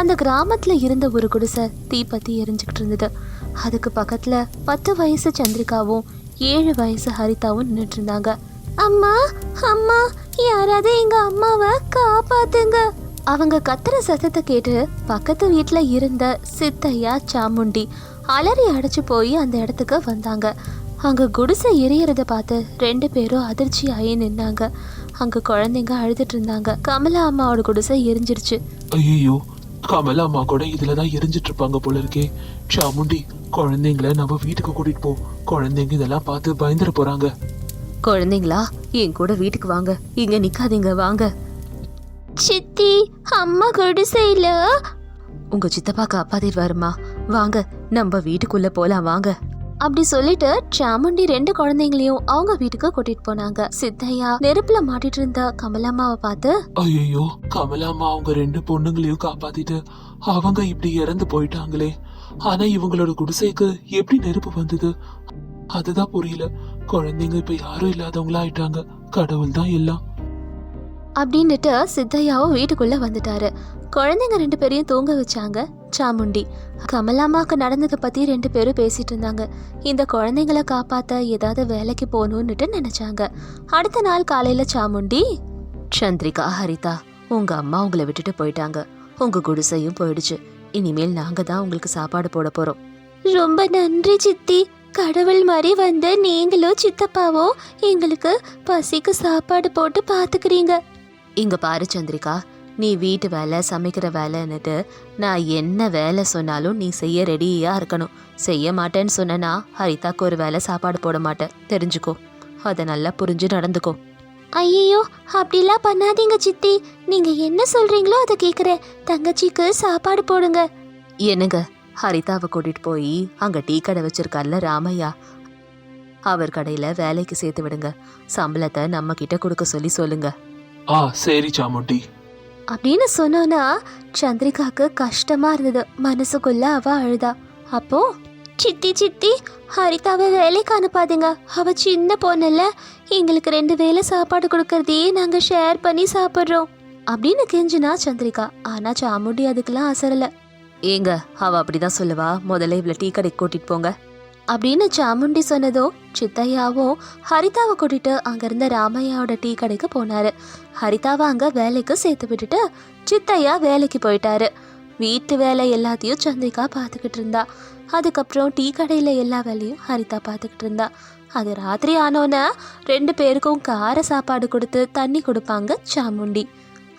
அந்த கிராமத்தில் இருந்த ஒரு குடிசை தீப்பத்தி எரிஞ்சுக்கிட்டு இருந்தது. அதுக்கு பக்கத்தில் பத்து வயசு சந்திரிகாவும் ஏழு வயசு ஹரிதாவும் நின்றுட்டு இருந்தாங்க அம்மா அம்மா யாராவது எங்க அம்மாவை காப்பாத்துங்க. அவங்க கத்துற சத்தத்தை கேட்டு பக்கத்து வீட்டில் இருந்த சித்தையா சாமுண்டி அலறி அடைச்சு போய் அந்த இடத்துக்கு வந்தாங்க. அங்கே குடிசை எரியறத பார்த்து ரெண்டு பேரும் அதிர்ச்சி ஆகி நின்னாங்க. அங்கே குழந்தைங்க அழுதுட்டு இருந்தாங்க. கமலா அம்மாவோட குடிசை எரிஞ்சிருச்சு. ஐயோ கமலா அம்மா கூட இதுலதான் எரிஞ்சிட்டு இருப்பாங்க போல இருக்கே சாமுண்டி குழந்தைங்கள நம்ம வீட்டுக்கு கூட்டிட்டு போ. குழந்தைங்க இதெல்லாம் பார்த்து பயந்துட போறாங்க. குழந்தைங்களா என் கூட வீட்டுக்கு வாங்க. இங்க நிக்காதீங்க வாங்க. சித்தி அம்மா குடிசையில உங்க சித்தப்பா வருமா வாங்க நம்ம வீட்டுக்குள்ள போலாம் வாங்க. அப்படி சொல்லிட்டு சாமுண்டி ரெண்டு குழந்தைங்களையும் அவங்க வீட்டுக்கு கூட்டிட்டு போனாங்க. சித்தையா நெருப்புல மாட்டிட்டு இருந்த கமலாமாவை பார்த்து ஐயோ கமலாமா அவங்க ரெண்டு பொண்ணுங்களையும் காப்பாத்திட்டு அவங்க இப்படி இறந்து போயிட்டாங்களே. ஆனா இவங்களோட குடிசைக்கு எப்படி நெருப்பு வந்தது? அதுதான் புரியல. குழந்தைங்க இப்ப யாரும் இல்லாதவங்களா ஆயிட்டாங்க. கடவுள் தான் எல்லாம். அப்படின்னுட்டு சித்தையாவும் வீட்டுக்குள்ள வந்துட்டாரு. குழந்தைங்க ரெண்டு பேரையும் தூங்க வச்சாங்க சாமுண்டி. கமலாமாவுக்கு நடந்ததை பத்தி ரெண்டு பேரும் பேசிட்டு இருந்தாங்க. இந்த குழந்தைங்கள காப்பாத்த ஏதாவது வேலைக்கு போகணும்னுட்டு நினைச்சாங்க. அடுத்த நாள் காலையில சாமுண்டி சந்திரிகா ஹரிதா உங்க அம்மா உங்களை விட்டுட்டு போயிட்டாங்க. உங்க குடிசையும் போயிடுச்சு. இனிமேல் நாங்க தான் உங்களுக்கு சாப்பாடு போட போறோம். ரொம்ப நன்றி சித்தி. கடவுள் மாதிரி வந்த நீங்களும் சித்தப்பாவோ எங்களுக்கு பசிக்கு சாப்பாடு போட்டு பாத்துக்கிறீங்க. இங்க பாரு சந்திரிகா நீ வீட்டு வேலை சமைக்கிற வேலைன்னுட்டு நான் என்ன வேலை சொன்னாலும் நீ செய்ய ரெடியா இருக்கணும். செய்ய மாட்டேன்னு சொன்னனா ஹரிதாக்கு ஒரு வேலை சாப்பாடு போட மாட்டேன். தெரிஞ்சுக்கோ. அதை நல்லா புரிஞ்சு நடந்துக்கோ. ஐயோ அப்படிலாம் பண்ணாதீங்க சித்தி. நீங்க என்ன சொல்றீங்களோ அதை கேக்குறேன். தங்கச்சிக்கு சாப்பாடு போடுங்க. என்னங்க? ஹரிதாவை கூட்டிட்டு போய் அங்க டீ கடை வச்சிருக்கார்ல ராமையா? அவர் கடையில வேலைக்கு சேர்த்து விடுங்க. சம்பளத்தை நம்ம கிட்ட கொடுக்க சொல்லி சொல்லுங்க. ஆ சரி சாமுண்டி. அப்படின்னு சொன்னோன்னா சந்திரிகாக்கு கஷ்டமா இருந்தது. மனசுக்குள்ள அவ அழுதா. அப்போ சித்தி சித்தி ஹரிதாவை வேலைக்கு அனுப்பாதீங்க. அவ சின்ன பொண்ணுல்ல. எங்களுக்கு ரெண்டு வேளை சாப்பாடு கொடுக்கறதையே நாங்க ஷேர் பண்ணி சாப்பிட்றோம். அப்படின்னு கெஞ்சினா சந்திரிகா. ஆனா சாமுண்டி அதுக்கெல்லாம் அசரல. ஏங்க அவ அப்படிதான் சொல்லுவா. முதல்ல இவ்வளவு டீ கடைக்கு கூட்டிட்டு போங்க. அப்படின்னு சாமுண்டி சொன்னதோ சித்தையாவும் ஹரிதாவை கூட்டிட்டு அங்கிருந்த ராமையாவோட டீ கடைக்கு போனாரு. ஹரிதாவை அங்க வேலைக்கு சேர்த்து விட்டுட்டு சித்தையா வேலைக்கு போயிட்டாரு. வீட்டு வேலை எல்லாத்தையும் சந்திரிகா பார்த்துக்கிட்டு இருந்தா. அதுக்கப்புறம் டீ கடையில் எல்லா வேலையும் ஹரிதா பார்த்துக்கிட்டு இருந்தா. அது ராத்திரி ஆனோன்னே ரெண்டு பேருக்கும் கார சாப்பாடு கொடுத்து தண்ணி கொடுப்பாங்க சாமுண்டி.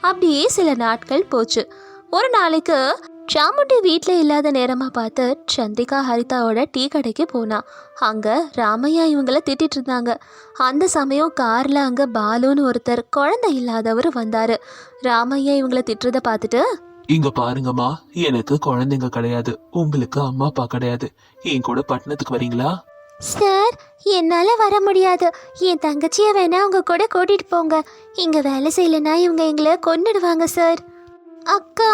அப்படியே சில நாட்கள் போச்சு. ஒரு நாளைக்கு சாமுண்டி வீட்டில் இல்லாத நேரமாக பார்த்து சந்திரிகா ஹரிதாவோட டீ கடைக்கு போனா. அங்கே ராமையா இவங்கள திட்டிட்டு இருந்தாங்க. அந்த சமயம் காரில் அங்கே பாலுன்னு ஒருத்தர் குழந்தை இல்லாதவர் வந்தார். ராமையா இவங்கள திட்டுறத பார்த்துட்டு இங்க பாருங்கம்மா எனக்கு குழந்தைங்க கிடையாது. உங்களுக்கு அம்மா அப்பா கிடையாது. என் கூட பட்டணத்துக்கு வரீங்களா? சார் என்னால் வர முடியாது. என் தங்கச்சியை வேணா உங்க கூட கூட்டிட்டு போங்க. இங்க வேலை செய்யலைன்னா இவங்க எங்களை கொன்னுடுவாங்க சார். அக்கா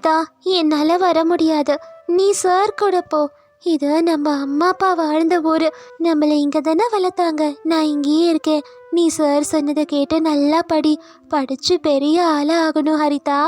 கீதா என்னால் வர முடியாது. நீ சார் கூட போ. இது நம்ம அம்மா அப்பா வாழ்ந்த ஊர். நம்மளை இங்கே தானே வளர்த்தாங்க. நான் இங்கேயே இருக்கேன். நீ சார் சொன்னதை கேட்டு நல்லா படி. படிச்சு பெரிய ஆளாக ஆகணும் ஹரிதா.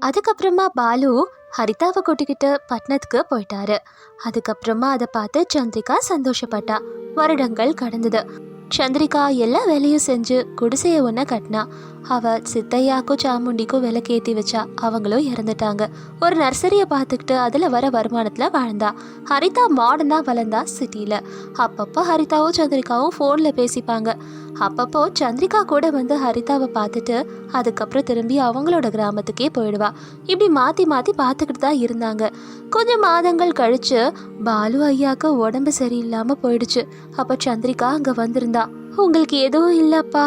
அதுக்கப்புறமா பாலு ஹரிதாவை கூட்டிக்கிட்டு பட்னத்துக்கு போயிட்டாரு. அதுக்கப்புறமா அதை பார்த்து சந்திரிகா சந்தோஷப்பட்டா. வருடங்கள் கடந்தது. சந்திரிகா எல்லா வேலையும் செஞ்சு குடிசைய ஒன்று கட்டினா அவ சித்தையாக்கும் சாமுண்டிக்கும் விளக்கேத்தி வச்சா அவங்களும் இறந்துட்டாங்க. ஒரு நர்சரியை பார்த்துக்கிட்டு அதில் வர வருமானத்தில் வாழ்ந்தா. ஹரிதா மாடர்னா வளர்ந்தா சிட்டியில் அப்பப்போ ஹரிதாவும் சந்திரிகாவும் ஃபோனில் பேசிப்பாங்க. அப்பப்போ சந்திரிகா கூட வந்து ஹரிதாவை பார்த்துட்டு அதுக்கப்புறம் திரும்பி அவங்களோட கிராமத்துக்கே போயிடுவா. இப்படி மாற்றி மாற்றி பார்த்துக்கிட்டு தான் இருந்தாங்க. கொஞ்சம் மாதங்கள் கழிச்சு பாலு ஐயாக்கு உடம்பு சரியில்லாமல் போயிடுச்சு. அப்போ சந்திரிகா அங்கே வந்திருந்தா. உங்களுக்கு எதுவும் இல்லைப்பா.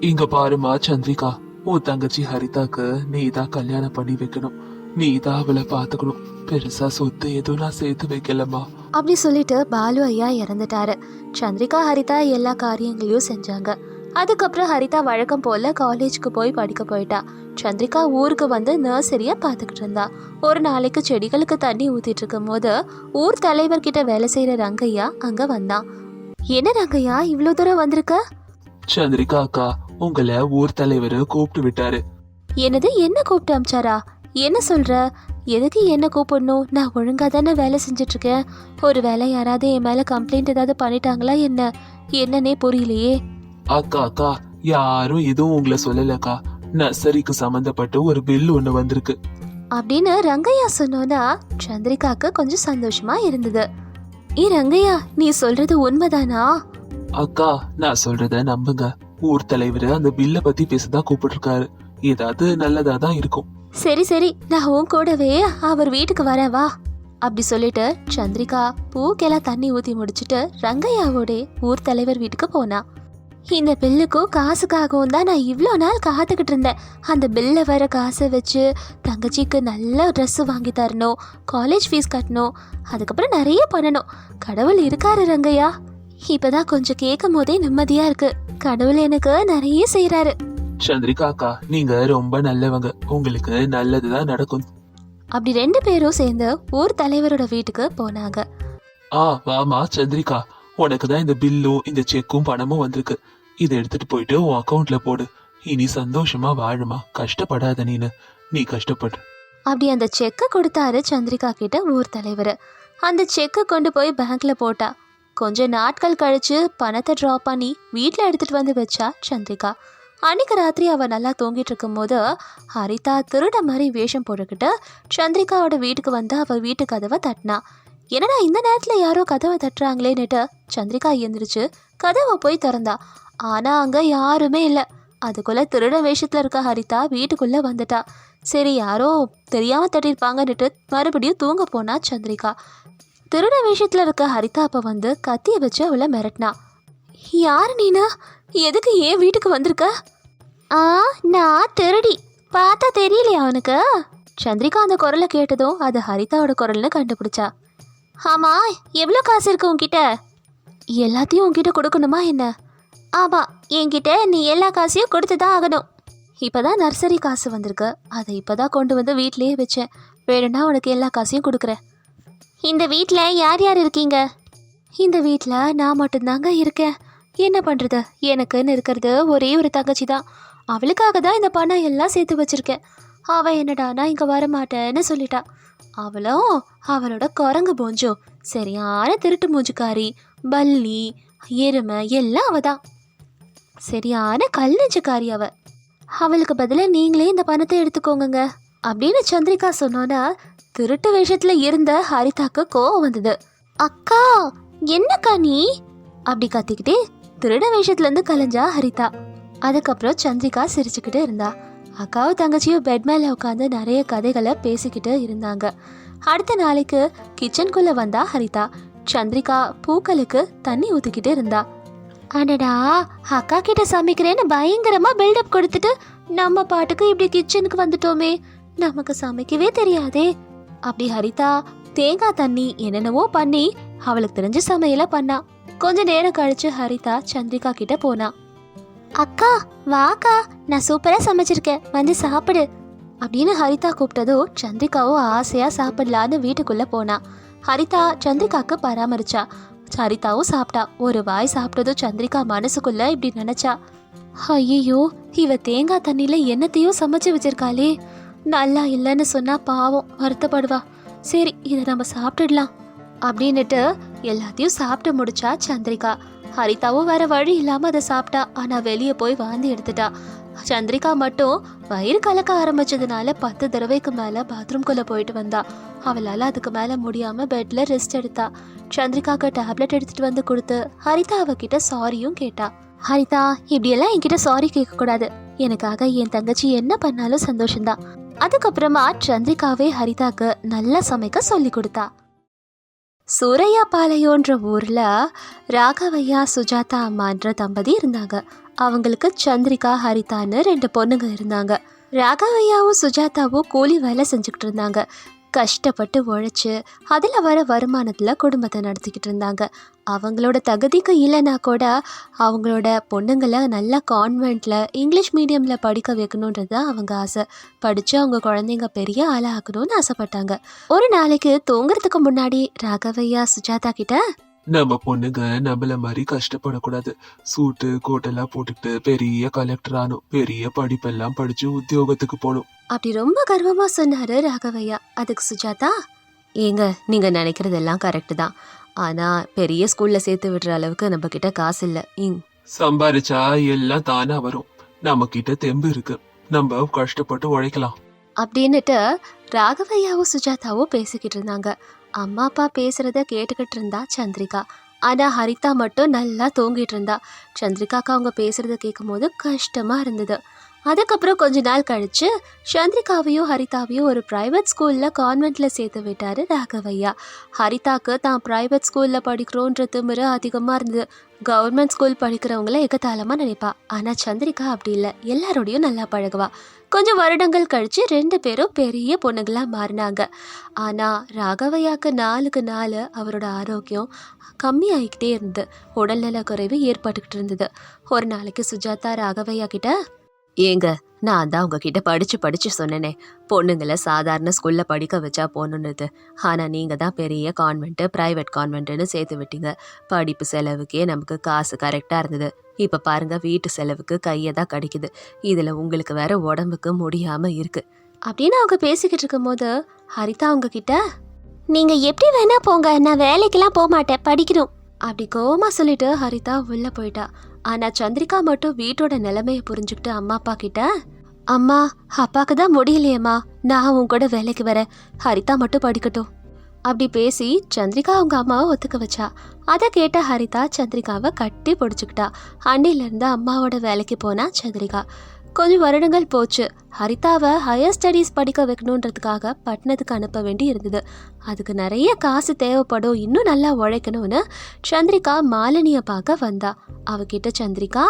இங்க பாருமா சந்திரிகா. உன் தங்கச்சி ஹரிதாக்கு நீ தான் கல்யாணம் பண்ணி வைக்கணும். நீ தான் அவளை பாத்துக்கணும் பெருசா சொத்து எதுவும் நான் சேர்த்து வைக்கலம்மா. அப்படி சொல்லிட்டு பாலு ஐயா இறந்துட்டாரு. சந்திரிகா ஹரிதா எல்லா காரியங்களையும் செஞ்சாங்க. அதுக்கப்புறம் ஹரிதா வழக்கம் போல காலேஜ்க்கு போய் படிக்க போயிட்டா. சந்திரிகா ஊருக்கு வந்து நர்சரியை பார்த்துக்கிட்டு இருந்தா. ஒரு நாளைக்கு செடிகளுக்கு தண்ணி ஊத்திட்டு இருக்கும் போது ஊர் தலைவர்கிட்ட வேலை செய்யற ரங்கையா அங்க வந்தான் என்ன ரங்கையா இவ்வளோ தூரம் வந்திருக்க? சந்திரிகா அக்கா உங்களை ஊர் தலைவர் கூப்பிட்டு விட்டாரு. என்னது என்ன கூப்பிட்டு அமிச்சாரா? என்ன சொல்ற? எதுக்கு என்ன கூப்பிடணும்? நான் ஒழுங்கா தானே வேலை செஞ்சுட்டு இருக்கேன் ஒரு வேலை யாராவது என் மேல கம்ப்ளைண்ட் ஏதாவது பண்ணிட்டாங்களா என்ன? என்னன்னே புரியலையே. அக்கா அக்கா யாரும் எதுவும் உங்களை சொல்லலக்கா. நர்சரிக்கு சம்பந்தப்பட்டு ஒரு பில் ஒண்ணு வந்திருக்கு. அப்படின்னு ரங்கையா சொன்னோன்னா சந்திரிகாக்கு கொஞ்சம் சந்தோஷமா இருந்தது. ஏ ரங்கையா நீ சொல்றது உண்மைதானா? அக்கா நான் சொல்றத நம்புங்க. ஊர் தலைவர் அந்த பில்ல பத்தி பேசதான் கூப்பிட்டிருக்காரு. ஏதாவது நல்லதா தான் இருக்கும். சரி சரி நான் உன் கூடவே அவர் வீட்டுக்கு வரேன் வா. அப்படி சொல்லிட்டு சந்திரிகா பூக்கெல்லாம் தண்ணி ஊத்தி முடிச்சிட்டு ரங்கையாவோட ஊர் தலைவர் வீட்டுக்கு போனா. இந்த பில்லுக்கும் காசுக்காகவும் தான் நான் இவ்வளோ நாள் காத்துக்கிட்டு இருந்தேன். அந்த பில்ல வர காசை வச்சு தங்கச்சிக்கு நல்ல ட்ரெஸ் வாங்கி தரணும் காலேஜ் ஃபீஸ் கட்டணும் அதுக்கப்புறம் நிறைய பண்ணணும். கடவுள் இருக்காரு ரங்கையா. இப்பதான் கொஞ்சம் கேட்கும் போதே நிம்மதியா இருக்கு. கடவுள் எனக்கு நிறைய செய்கிறாரு சந்திரிகா அக்கா நீங்க ரொம்ப நல்லவங்க. உங்களுக்கு நல்லதுதான் நடக்கும். அப்படி ரெண்டு பேரும் சேர்ந்து ஊர் தலைவரோட வீட்டுக்கு போனாங்க. ஆ வாமா சந்திரிகா உனக்கு தான் இந்த பில்லும் இந்த செக்கும் பணமும் வந்திருக்கு. இதை எடுத்துட்டு போயிட்டு உன் அக்கவுண்ட்ல போடு. இனி சந்தோஷமா வாழுமா. கஷ்டப்படாத நீனு. நீ கஷ்டப்படு. அப்படி அந்த செக்கை கொடுத்தாரு சந்திரிகா கிட்ட ஊர் தலைவர். அந்த செக்கை கொண்டு போய் பேங்க்ல போட்டா. கொஞ்ச நாட்கள் கழிச்சு பணத்தை ட்ரா பண்ணி வீட்டில் எடுத்துட்டு வந்து வச்சா சந்திரிகா அன்னைக்கு ராத்திரி அவ நல்லா தூங்கிட்டு இருக்கும்போது ஹரிதா திருட மாதிரி வேஷம் போட்டுக்கிட்டு சந்திரிகாவோட வீட்டுக்கு வந்து அவ வீட்டு கதவை தட்டினா. என்னடா இந்த நேரத்தில் யாரோ கதவை தட்டுறாங்களேன்னுட்டு சந்திரிகா எந்திரிச்சு கதவை போய் திறந்தா. ஆனா அங்க யாருமே இல்லை. அதுக்குள்ள திருட வேஷத்துல இருக்க ஹரிதா வீட்டுக்குள்ள வந்துட்டா. சரி யாரோ தெரியாம தட்டியிருப்பாங்கன்னுட்டு மறுபடியும் தூங்க போனா சந்திரிகா. திருட வேஷத்துல இருக்க ஹரிதா அப்ப வந்து கத்திய வச்சு அவளை மிரட்டினா. யார் நீனா? எதுக்கு ஏன் வீட்டுக்கு வந்திருக்க? ஆ நான் திருடி. பார்த்தா தெரியலையா அவனுக்கு? சந்திரிகா அந்த குரலை கேட்டதும் அது ஹரிதாவோட குரல்னு கண்டுபிடிச்சா. ஆமா எவ்வளோ காசு இருக்கு உன்கிட்ட? எல்லாத்தையும் உன்கிட்ட கொடுக்கணுமா என்ன? ஆமா என்கிட்ட நீ எல்லா காசையும் கொடுத்து தான் ஆகணும். இப்போதான் நர்சரி காசு வந்திருக்கு. அதை இப்போதான் கொண்டு வந்து வீட்லேயே வச்சேன். வேணும்னா உனக்கு எல்லா காசையும் கொடுக்குறேன். இந்த வீட்டில் யார் யார் இருக்கீங்க? இந்த வீட்டில் நான் மட்டும்தாங்க இருக்கேன். என்ன பண்ணுறது எனக்குன்னு இருக்கிறது ஒரே ஒரு தங்கச்சி தான் அவளுக்காக தான் இந்த பணம் எல்லாம் சேர்த்து வச்சிருக்கேன். அவள் என்னடானா இங்கே வரமாட்டேன்னு சொல்லிட்டா. அவளும் அவளோட குரங்கு போஞ்சோ சரியான திருட்டு மூஞ்சுக்காரி பல்லி எருமை எல்லாம் அவ தான் சரியான கல் நெஞ்சுக்காரி அவ. அவளுக்கு பதிலாக நீங்களே இந்த பணத்தை எடுத்துக்கோங்க அப்படின்னு சந்திரிகா சொன்னோன்னா திருட்டு வேஷத்தில் இருந்த ஹரிதாக்கு கோவம் வந்தது. அக்கா என்னக்கா நீ? அப்படி கத்திக்கிட்டே திருட வேஷத்துலேருந்து கலைஞ்சா ஹரிதா. அதுக்கப்புறம் சந்திரிகா சிரிச்சுக்கிட்டு இருந்தா. அக்காவும் தங்கச்சியும் பெட் மேலே உட்காந்து நிறைய கதைகளை பேசிக்கிட்டு இருந்தாங்க. அடுத்த நாளைக்கு கிச்சனுக்குள்ளே வந்தா ஹரிதா. சந்திரிகா பூக்களுக்கு தண்ணி ஊற்றிக்கிட்டு இருந்தா. அடடா அக்கா கிட்ட சமைக்கிறேன்னு பயங்கரமா பில்டப் கொடுத்துட்டு நம்ம பாட்டுக்கு இப்படி கிச்சனுக்கு வந்துட்டோமே. நமக்கு சமைக்கவே தெரியாதே. அப்படி ஹரிதா தேங்காய் தண்ணி என்னென்னவோ பண்ணி அவளுக்கு தெரிஞ்ச சமையல பண்ணா. கொஞ்ச நேரம் கழிச்சு ஹரிதா சந்திரிகா கிட்ட போனா. அக்கா வாக்கா நான் சூப்பரா சமைச்சிருக்கேன். வந்து சாப்பிடு. அப்படின்னு ஹரிதா கூப்பிட்டதோ சந்திரிகாவும் ஆசையா சாப்பிடலான்னு வீட்டுக்குள்ள போனா. ஹரிதா சந்திரிகாக்கு பராமரிச்சா. ஹரிதாவும் சாப்பிட்டா. ஒரு வாய் சாப்பிட்டதும் சந்திரிகா மனசுக்குள்ள இப்படி நினைச்சா. ஐயோ இவ தேங்காய் தண்ணியில என்னத்தையும் சமைச்சு வச்சிருக்காளே. நல்லா இல்லைன்னு சொன்னா பாவம் வருத்தப்படுவா. சரி இதை நம்ம சாப்பிட்டுடலாம். அப்படின்னுட்டு எல்லாத்தையும் சாப்பிட்டு முடிச்சா சந்திரிகா. ஹரிதாவும் வேற வழி இல்லாம அதை சாப்பிட்டா. ஆனா வெளியே போய் வாந்தி எடுத்துட்டா. சந்திரிகா மட்டும் வயிறு கலக்க ஆரம்பிச்சதுனால பத்து தடவைக்கு மேல பாத்ரூம்குள்ள போயிட்டு வந்தா. அவளால அதுக்கு மேல முடியாம பெட்ல ரெஸ்ட் எடுத்தா. சந்திரிகாக்கு டேப்லெட் எடுத்துட்டு வந்து கொடுத்து ஹரிதா அவகிட்ட சாரியும் கேட்டா. ஹரிதா இப்படியெல்லாம் என்கிட்ட சாரி கேட்க கூடாது எனக்காக என் தங்கச்சி என்ன பண்ணாலும் சந்தோஷம்தான். அதுக்கப்புறமா சந்திரிகாவே ஹரிதாக்கு நல்லா சமைக்க சொல்லி கொடுத்தா. சூரையாபாளையோன்ற ஊரில் ராகவையா சுஜாதா அம்மான்ற தம்பதி இருந்தாங்க. அவங்களுக்கு சந்திரிகா ஹரிதான்னு ரெண்டு பொண்ணுங்க இருந்தாங்க. ராகவையாவும் சுஜாதாவும் கூலி வேலை செஞ்சுக்கிட்டு இருந்தாங்க. கஷ்டப்பட்டு உழைச்சி அதில் வர வருமானத்தில் குடும்பத்தை நடத்திக்கிட்டு இருந்தாங்க. அவங்களோட தகுதிக்கு இல்லைன்னா கூட அவங்களோட பொண்ணுங்களை நல்லா கான்வெண்ட்டில் இங்கிலீஷ் மீடியமில் படிக்க வைக்கணுன்றது தான் அவங்க ஆசை. படித்து அவங்க குழந்தைங்க பெரிய ஆளாகணும்னு ஆசைப்பட்டாங்க. ஒரு நாளைக்கு தூங்குறதுக்கு முன்னாடி ராகவையா சுஜாதா கிட்ட நம்ம பொண்ணுங்க நம்மள மாதிரி கஷ்டப்படக்கூடாது. சூட்டு கோட்டெல்லாம் போட்டுக்கிட்டு பெரிய கலெக்டர் ஆகணும் பெரிய படிப்பெல்லாம் படிச்சு உத்தியோகத்துக்கு போகணும். அப்படி ரொம்ப கர்வமா சொன்னாரு ராகவையா. அதுக்கு சுஜாதா ஏங்க நீங்க நினைக்கிறதெல்லாம் கரெக்டு தான். ஆனா பெரிய ஸ்கூல்ல சேர்த்து விடுற அளவுக்கு நம்ம கிட்ட காசு இல்ல. சம்பாரிச்சா எல்லாம் தானா வரும். நம்ம கிட்ட தெம்பு இருக்கு. நம்ம கஷ்டப்பட்டு உழைக்கலாம். அப்படின்னுட்டு ராகவையாவும் சுஜாதாவும் பேசிக்கிட்டு இருந்தாங்க. அம்மா அப்பா பேசுறத கேட்டுக்கிட்டு இருந்தா சந்திரிகா. ஆனா ஹரிதா மட்டும் நல்லா தூங்கிட்டு இருந்தா. சந்திரிகாக்கு அவங்க பேசுறத கேட்கும்போது கஷ்டமா இருந்தது. அதுக்கப்புறம் கொஞ்ச நாள் கழிச்சு சந்திரிகாவையும் ஹரிதாவையும் ஒரு ப்ரைவேட் ஸ்கூலில் கான்வெண்ட்டில் சேர்த்து விட்டாரு ராகவையா ஹரிதாக்கு தான் ப்ரைவேட் ஸ்கூலில் படிக்கிறோன்ற திமிரு அதிகமாக இருந்தது. கவர்மெண்ட் ஸ்கூல் படிக்கிறவங்கள எகத்தாளமாக நினைப்பா. ஆனால் சந்திரிகா அப்படி இல்லை. எல்லாரோடையும் நல்லா பழகுவா. கொஞ்சம் வருடங்கள் கழிச்சு ரெண்டு பேரும் பெரிய பொண்ணுங்களாக மாறினாங்க. ஆனால் ராகவையாக்கு நாளுக்கு நாள் அவரோட ஆரோக்கியம் கம்மியாகிக்கிட்டே இருந்தது. உடல்நல குறைவு ஏற்பட்டுக்கிட்டு இருந்தது. ஒரு நாளைக்கு சுஜாதா ராகவையா கிட்ட ஏங்க நான் தான் உங்ககிட்ட படிச்சு படிச்சு சொன்னேனே. பொண்ணுங்களை சாதாரண ஸ்கூல்ல படிக்க வச்சா போகணுன்னுது ஆனால் நீங்க தான் பெரிய கான்வெண்ட்டு பிரைவேட் கான்வெண்ட்டுன்னு சேர்த்து விட்டீங்க. படிப்பு செலவுக்கே நமக்கு காசு கரெக்டாக இருந்தது. இப்போ பாருங்க வீட்டு செலவுக்கு கையை தான் கிடைக்குது. இதில் உங்களுக்கு வேற உடம்புக்கு முடியாமல் இருக்கு. அப்படின்னு அவங்க பேசிக்கிட்டு இருக்கும்போது ஹரிதா உங்ககிட்ட நீங்கள் நீங்க எப்படி வேணா போங்க நான் வேலைக்கெல்லாம் போக மாட்டேன் படிக்கணும். அப்படி கோவமா சொல்லிட்டு ஹரிதா உள்ள போயிட்டா. ஆனா சந்திரிகா மட்டும் வீட்டோட நிலைமையை புரிஞ்சுக்கிட்டு அம்மா அப்பா கிட்ட அம்மா அப்பாக்கு தான் முடியலையேம்மா. நான் உன் கூட வேலைக்கு வரேன். ஹரிதா மட்டும் படிக்கட்டும். அப்படி பேசி சந்திரிகா அவங்க அம்மாவை ஒத்துக்க வச்சா. அதை கேட்ட ஹரிதா சந்திரிகாவை கட்டி பிடிச்சிக்கிட்டா. அன்னையிலேருந்து அம்மாவோட வேலைக்கு போனா சந்திரிகா. கொஞ்சம் வருடங்கள் போச்சு. ஹரிதாவை ஹையர் ஸ்டடீஸ் படிக்க வைக்கணுன்றதுக்காக பட்டணத்துக்கு அனுப்ப வேண்டி இருந்தது. அதுக்கு நிறைய காசு தேவைப்படும். இன்னும் நல்லா உழைக்கணும்னு சந்திரிகா மாலினியை பார்க்க வந்தா. அவகிட்ட சந்திரிகா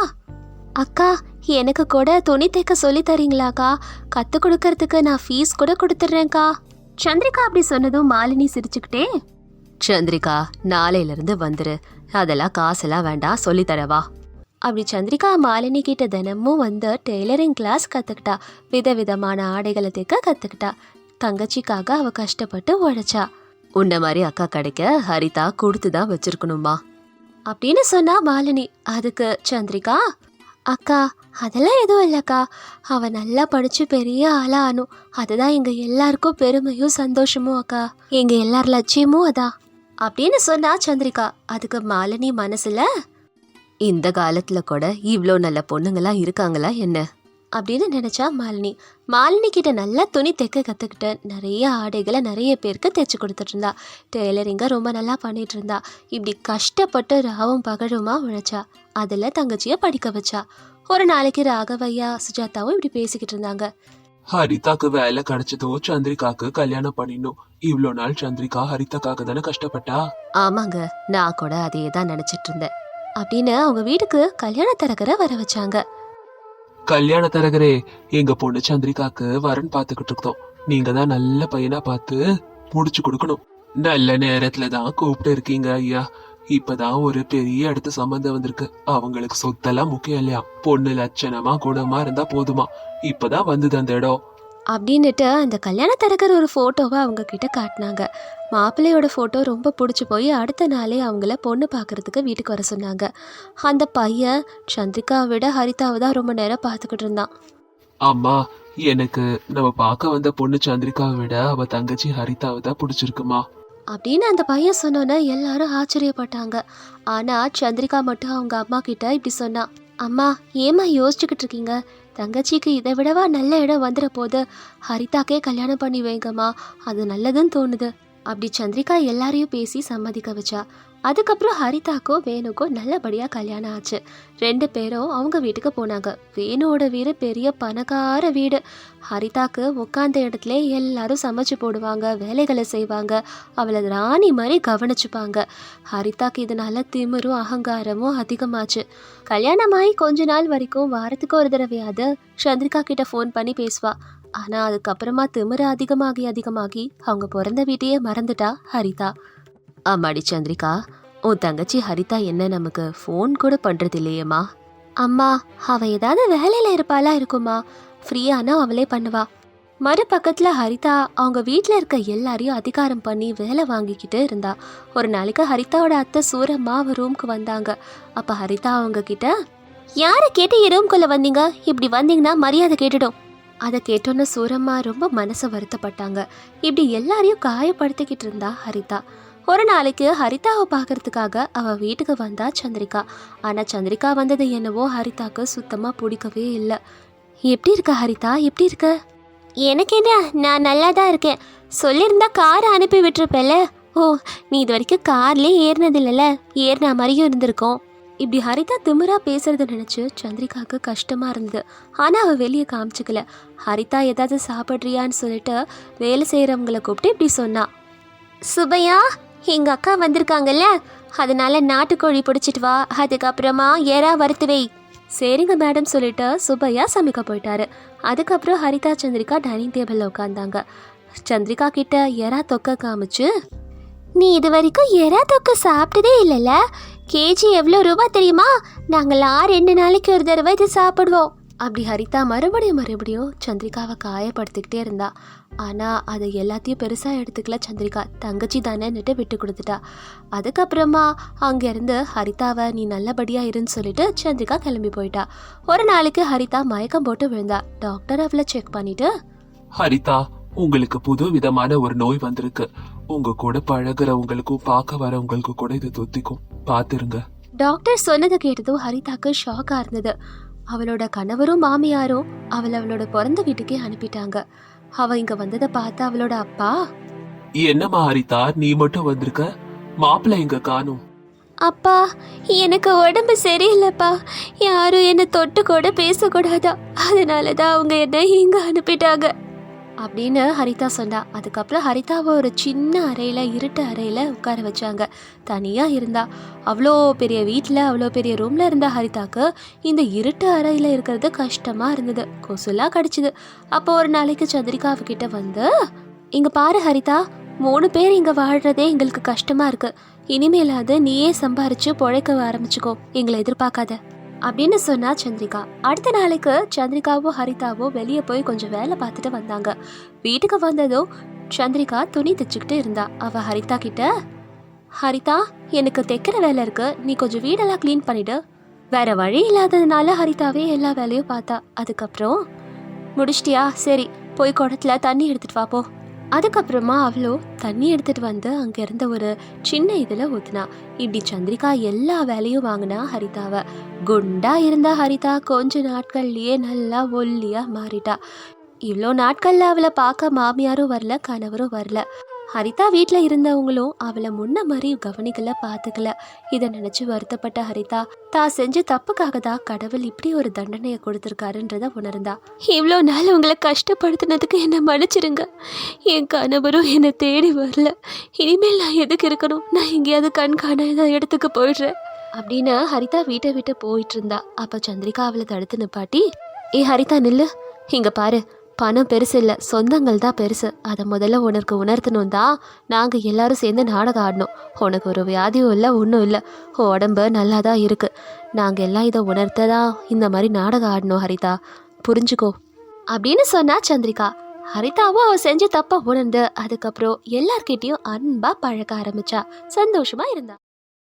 அக்கா எனக்கு கூட துணி தைக்க சொல்லி தரீங்களாக்கா? கத்து கொடுக்கறதுக்கு நான் ஃபீஸ் கூட கொடுத்துட்றேன்க்கா. சந்திரிகா அப்படி சொன்னதும் மாலினி சிரிச்சுக்கிட்டே சந்திரிகா நாளையிலேருந்து வந்துரு. அதெல்லாம் காசெல்லாம் வேண்டாம். சொல்லித்தரவா அப்படி சந்திரிகா மாலினி கிட்ட தினமும் வந்து டெய்லரிங் கிளாஸ் கத்துக்கிட்டா. விதவிதமான ஆடைகளை தைக்க கத்துக்கிட்டா. தங்கச்சிக்காக அவ கஷ்டப்பட்டு உழைச்சா. உன்ன மாதிரி அக்கா கிடைக்க ஹரிதா கொடுத்து தான் வச்சிருக்கணுமா? அப்படின்னு சொன்னா மாலினி அதுக்கு சந்திரிகா அக்கா அதெல்லாம் எதுவும் இல்லைக்கா. அவ நல்லா படிச்சு பெரிய ஆளா ஆனும் அதுதான் எங்க எல்லாருக்கும் பெருமையும் சந்தோஷமும் அக்கா. எங்க எல்லார் லட்சியமும் அதான். அப்படின்னு சொன்னா சந்திரிகா அதுக்கு மாலினி மனசுல இந்த காலத்துல கூட இவ்வளோ நல்ல பொண்ணுங்களா இருக்காங்களா என்ன? அப்படின்னு நினைச்சா மாலினி. மாலினி கிட்ட நல்லா துணி தைக்க கத்துக்கிட்டு நிறைய ஆடைகளை நிறைய பேருக்கு தைச்சு கொடுத்துட்டு இருந்தா. டெய்லரிங்க ரொம்ப நல்லா பண்ணிட்டு இருந்தா. இப்படி கஷ்டப்பட்டு ராவும் பகழுமா உழைச்சா. அதுல தங்கச்சிய படிக்க வச்சா. ஒரு நாளைக்கு ராகவையா சுஜாதாவும் இப்படி பேசிக்கிட்டு இருந்தாங்க. ஹரிதாக்கு வேலை கிடைச்சதோ சந்திரிகாக்கு கல்யாணம் பண்ணிடணும். இவ்ளோ நாள் சந்திரிகா ஹரிதாக்காக தானே கஷ்டப்பட்டா? ஆமாங்க நான் கூட அதே தான் நினைச்சிட்டு இருந்தேன். அப்படின்னு அவங்க வீட்டுக்கு கல்யாண தரகரை வர வச்சாங்க. கல்யாண தரகரே எங்க பொண்ணு சந்திரிகாக்கு வரன் பாத்துக்கிட்டு இருக்கோம். நீங்க தான் நல்ல பையனா பார்த்து முடிச்சு கொடுக்கணும். நல்ல நேரத்துல தான் கூப்பிட்டு இருக்கீங்க ஐயா. இப்பதான் ஒரு பெரிய இடத்து சம்பந்தம் வந்திருக்கு. அவங்களுக்கு சொத்தெல்லாம் முக்கியம் இல்லையா? பொண்ணு லட்சணமா குணமா இருந்தா போதுமா? இப்பதான் வந்தது அந்த இடம். அப்படின்னுட்டு அந்த கல்யாண தரகர் ஒரு ஃபோட்டோவை அவங்க கிட்ட காட்டினாங்க. மாப்பிள்ளையோட ஃபோட்டோ ரொம்ப பிடிச்சி போய் அடுத்த நாளே அவங்கள பொண்ணு பார்க்கறதுக்கு வீட்டுக்கு வர சொன்னாங்க. அந்த பையன் சந்திரிகாவை விட ஹரிதாவை தான் ரொம்ப நேரம் பார்த்துக்கிட்டு இருந்தான். அம்மா எனக்கு நம்ம பார்க்க வந்த பொண்ணு சந்திரிகாவை விட அவ தங்கச்சி ஹரிதாவை தான் பிடிச்சிருக்குமா? அப்படின்னு அந்த பையன் சொன்னோன்னே எல்லாரும் ஆச்சரியப்பட்டாங்க. ஆனா சந்திரிகா மட்டும் அவங்க அம்மா கிட்ட இப்படி சொன்னா. அம்மா ஏம்மா யோசிச்சுக்கிட்டு இருக்கீங்க? தங்கச்சிக்கு இதை விடவா நல்ல இடம் வந்துட போது ஹரிதாக்கே கல்யாணம் பண்ணி வைங்கம்மா. அது நல்லதுன்னு தோணுது. அப்படி சந்திரிகா எல்லாரையும் பேசி சம்மதிக்க வச்சா. அதுக்கப்புறம் ஹரிதாக்கோ வேணுக்கோ நல்லபடியாக கல்யாணம் ஆச்சு. ரெண்டு பேரும் அவங்க வீட்டுக்கு போனாங்க. வேணுவோட வீடு பெரிய பணக்கார வீடு. ஹரிதாக்கு உட்காந்த இடத்துல எல்லாரும் சமைச்சு போடுவாங்க வேலைகளை செய்வாங்க. அவளை ராணி மாதிரி கவனிச்சுப்பாங்க. ஹரிதாக்கு இதனால திமிரும் அகங்காரமும் அதிகமாச்சு. கல்யாணமாகி கொஞ்ச நாள் வரைக்கும் வாரத்துக்கு ஒரு தடவையாவது சந்திரிகா கிட்ட ஃபோன் பண்ணி பேசுவா. ஆனால் அதுக்கப்புறமா திமிரு அதிகமாகி அதிகமாகி அவங்க பிறந்த வீட்டையே மறந்துட்டா ஹரிதா. அம்மாடி சந்திரிகா உன் தங்கச்சி ஹரிதா என்ன நமக்கு ஃபோன் கூட பண்றது இல்லையேம்மா அம்மா அவ ஏதாவது வேலையில இருப்பாளா இருக்குமா? ஃப்ரீயானா அவளே பண்ணுவா. மறுபக்கத்தில் ஹரிதா அவங்க வீட்டில் இருக்க எல்லாரையும் அதிகாரம் பண்ணி வேலை வாங்கிக்கிட்டு இருந்தா. ஒரு நாளைக்கு ஹரிதாவோட அத்தை சூரம்மா அவ ரூம்க்கு வந்தாங்க. அப்போ ஹரிதா அவங்க கிட்ட யாரை கேட்டு என் ரூம்குள்ளே வந்தீங்க? இப்படி வந்தீங்கன்னா மரியாதை கேட்டுடும். அதை கேட்டோன்னு சூரம்மா ரொம்ப மனசு வருத்தப்பட்டாங்க. இப்படி எல்லாரையும் காயப்படுத்திக்கிட்டு இருந்தா ஹரிதா. ஒரு நாளைக்கு ஹரிதாவை பார்க்கறதுக்காக அவ வீட்டுக்கு வந்தா சந்திரிகா. ஆனால் சந்திரிகா வந்தது என்னவோ ஹரிதாக்கு சுத்தமாக பிடிக்கவே இல்லை. எப்படி இருக்க ஹரிதா? எப்படி இருக்க? எனக்கு என்ன? நான் நல்லா தான் இருக்கேன். சொல்லியிருந்தா காரை அனுப்பி விட்டுருப்பேல ஓ நீ இது வரைக்கும் கார்லேயே ஏறினது இல்லைல்ல ஏறின மாதிரியும் இருந்திருக்கும். இப்படி ஹரிதா திமிரா பேசுறத நினச்சி சந்திரிகாவுக்கு கஷ்டமா இருந்தது. ஆனால் அவள் வெளியே காமிச்சிக்கல. ஹரிதா ஏதாவது சாப்பிட்றியான்னு சொல்லிட்டு வேலை செய்கிறவங்கள கூப்பிட்டு இப்படி சொன்னா. சுபையா? எங்கள் அக்கா வந்திருக்காங்கல்ல? அதனால நாட்டுக்கோழி பிடிச்சிட்டு வா. அதுக்கப்புறமா எறா வறுத்து வை. சரிங்க மேடம் சொல்லிட்டு சுப்பையா சமைக்க போயிட்டாரு. அதுக்கப்புறம் ஹரிதா சந்திரிகா டைனிங் டேபிளில் உட்காந்தாங்க சந்திரிகா கிட்ட எறா தொக்க காமிச்சு நீ இது வரைக்கும் எறா தொக்க சாப்பிட்டதே இல்லைல்ல? கேஜி எவ்வளோ ரூபா தெரியுமா? நாங்களாம் ரெண்டு நாளைக்கு ஒரு தடவை இது சாப்பிடுவோம். அப்படி ஹரிதா மறுபடியும் மறுபடியும் சந்திரிகாவை காயப்படுத்திக்கிட்டே இருந்தா. ஆனால் அதை எல்லாத்தையும் பெருசாக எடுத்துக்கல சந்திரிகா. தங்கச்சி தானேன்னுட்டு விட்டு கொடுத்துட்டா. அதுக்கப்புறமா அங்கேருந்து ஹரிதாவை நீ நல்லபடியாக இருன்னு சொல்லிட்டு சந்திரிகா கிளம்பி போயிட்டா. ஒரு நாளைக்கு ஹரிதா மயக்கம் போட்டு விழுந்தா. டாக்டர் அவளை செக் பண்ணிட்டு ஹரிதா உங்களுக்கு புது விதமான ஒரு நோய் வந்திருக்கு. உங்க கூட பழகுறவங்களுக்கும் பார்க்க வரவங்களுக்கும் கூட இது தொத்திக்கும். பாத்துருங்க டாக்டர் சொன்னதை கேட்டதும் ஹரிதாக்கு ஷாக்காக இருந்தது. அவளோட கணவரும் மாமியாரும் அவளை அவளோட பிறந்த வீட்டுக்கே அனுப்பிட்டாங்க. அவ இங்க வந்ததை பார்த்து அவளோட அப்பா? என்னம்மா ஹரிதா நீ மட்டும் வந்திருக்க? மாப்பிள்ளை எங்க காணும்? அப்பா எனக்கு உடம்பு சரியில்லைப்பா. யாரும் என்னை தொட்டு கூட பேசக்கூடாதா? அதனால தான் அவங்க என்னை இங்க அனுப்பிட்டாங்க. அப்படின்னு ஹரிதா சொன்னா. அதுக்கப்புறம் ஹரிதாவை ஒரு சின்ன அறையில் இருட்டு அறையில் உட்கார வச்சாங்க. தனியாக இருந்தா. அவ்வளோ பெரிய வீட்டில் அவ்வளோ பெரிய ரூமில் இருந்த ஹரிதாக்கு இந்த இருட்டு அறையில் இருக்கிறது கஷ்டமாக இருந்தது. கொசுலாம் கடிச்சிது. அப்போ ஒரு நாளைக்கு சந்திரிகா அவகிட்ட வந்து இங்கே பாரு ஹரிதா மூணு பேர் இங்கே வாழ்கிறதே எங்களுக்கு கஷ்டமாக இருக்குது இனிமேலாவது நீயே சம்பாரித்து பொழைக்க ஆரம்பிச்சுக்கோ. எங்களை எதிர்பார்க்காத. அப்படின்னு சொன்னா சந்திரிகா. அடுத்த நாளைக்கு சந்திரிகாவோ ஹரிதாவோ வெளியே போய் கொஞ்சம் வேலை பார்த்துட்டு வந்தாங்க. வீட்டுக்கு வந்ததும் சந்திரிகா துணி தைச்சுக்கிட்டு இருந்தா. அவ ஹரிதா கிட்ட ஹரிதா எனக்கு தைக்கிற வேலை இருக்கு. நீ கொஞ்சம் வீடெல்லாம் க்ளீன் பண்ணிடு. வேற வழி இல்லாததுனால ஹரிதாவே எல்லா வேலையும் பார்த்தா. அதுக்கப்புறம் முடிச்சிட்டியா? சரி போய் குடத்துல தண்ணி எடுத்துட்டு வா போ. அதுக்கப்புறமா அவளோ தண்ணி எடுத்துட்டு வந்து அங்க இருந்த ஒரு சின்ன இதில் ஊற்றினா இப்படி சந்திரிகா எல்லா வேலையும் வாங்கினா ஹரிதாவை. குண்டா இருந்த ஹரிதா கொஞ்ச நாட்கள்லயே நல்லா ஒல்லியா மாறிட்டா. இவ்வளோ நாட்களில் அவளை பார்க்க மாமியாரும் வரல கணவரும் வரல. ஹரிதா வீட்டில் இருந்தவங்களும் அவளை முன்ன மாதிரி கவனிக்கல பார்த்துக்கல இதை நினச்சி வருத்தப்பட்ட ஹரிதா தான் செஞ்ச தப்புக்காக தான் கடவுள் இப்படி ஒரு தண்டனையை கொடுத்துருக்காருன்றத உணர்ந்தா. இவ்வளோ நாள் உங்களை கஷ்டப்படுத்தினதுக்கு என்னை மன்னிச்சிருங்க. என் கணவரும் என்னை தேடி வரல. இனிமேல் நான் எதுக்கு இருக்கணும்? நான் எங்கேயாவது கண் இடத்துக்கு போயிடுறேன். அப்படின்னு ஹரிதா வீட்டை விட்டு போயிட்டு இருந்தா. அப்போ சந்திரிகா அவளை தடுத்து நிப்பாட்டி ஏ ஹரிதா நில்லு. இங்கே பாரு. பணம் பெருசு இல்லை சொந்தங்கள் தான் பெருசு. அதை முதல்ல உனக்கு உணர்த்தணும் தான் நாங்கள் எல்லாரும் சேர்ந்து நாடகம் ஆடினோம் உனக்கு ஒரு வியாதியும் இல்லை ஒன்றும் இல்லை. உடம்பு நல்லா தான் இருக்குது நாங்கள் எல்லாம் இதை உணர்த்த தான் இந்த மாதிரி நாடகம் ஆடினோம் ஹரிதா. புரிஞ்சுக்கோ. அப்படின்னு சொன்னா சந்திரிகா. ஹரிதாவும் அவள் செஞ்ச தப்பை உணர்ந்து அதுக்கப்புறம் எல்லார்கிட்டேயும் அன்பாக பழக ஆரம்பிச்சா. சந்தோஷமாக இருந்தா.